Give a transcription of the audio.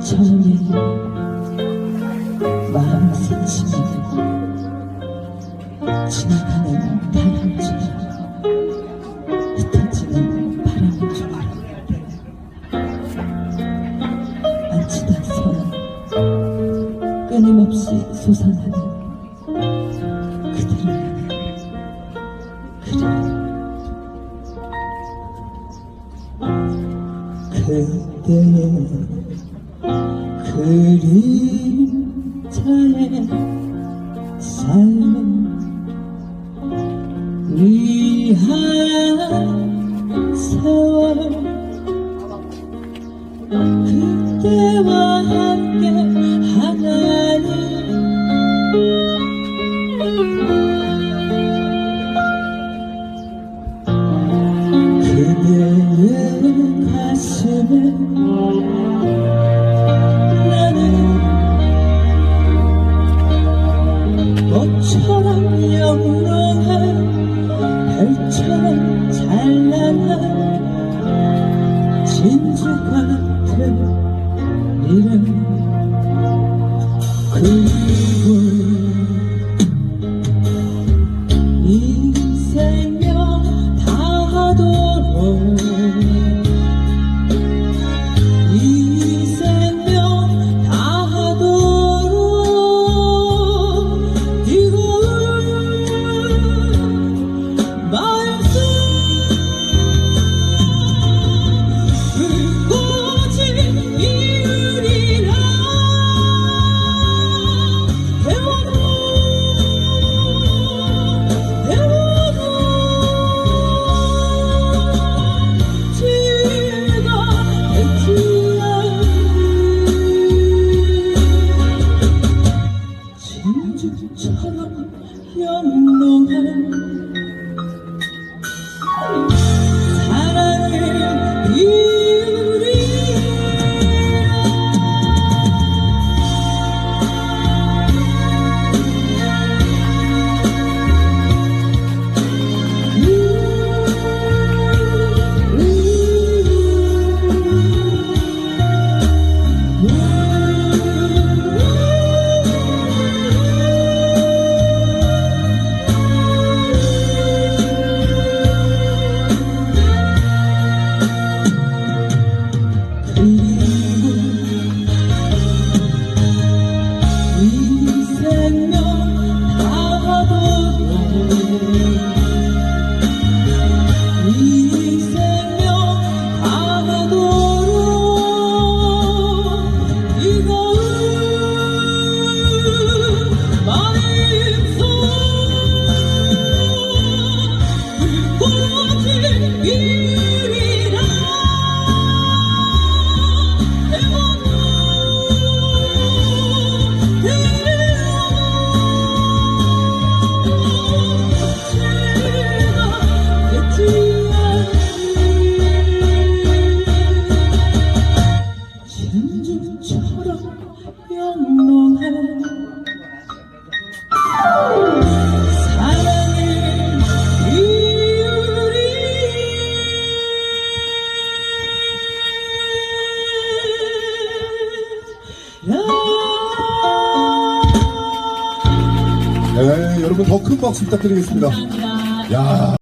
처음에 마음을 스치면 지나가는 바람처럼 흩어지는 알았는데 앉히다 서는 끊임없이 솟아나는 그대의 그림자의 삶은 위한 세월 그때와 함께 하나님 그대의 가슴에 나는 꽃처럼 영롱한 별처럼 찬란한 진주 같은 이름 영롱한 네, 여러분 더 큰 박수 부탁드리겠습니다. 야.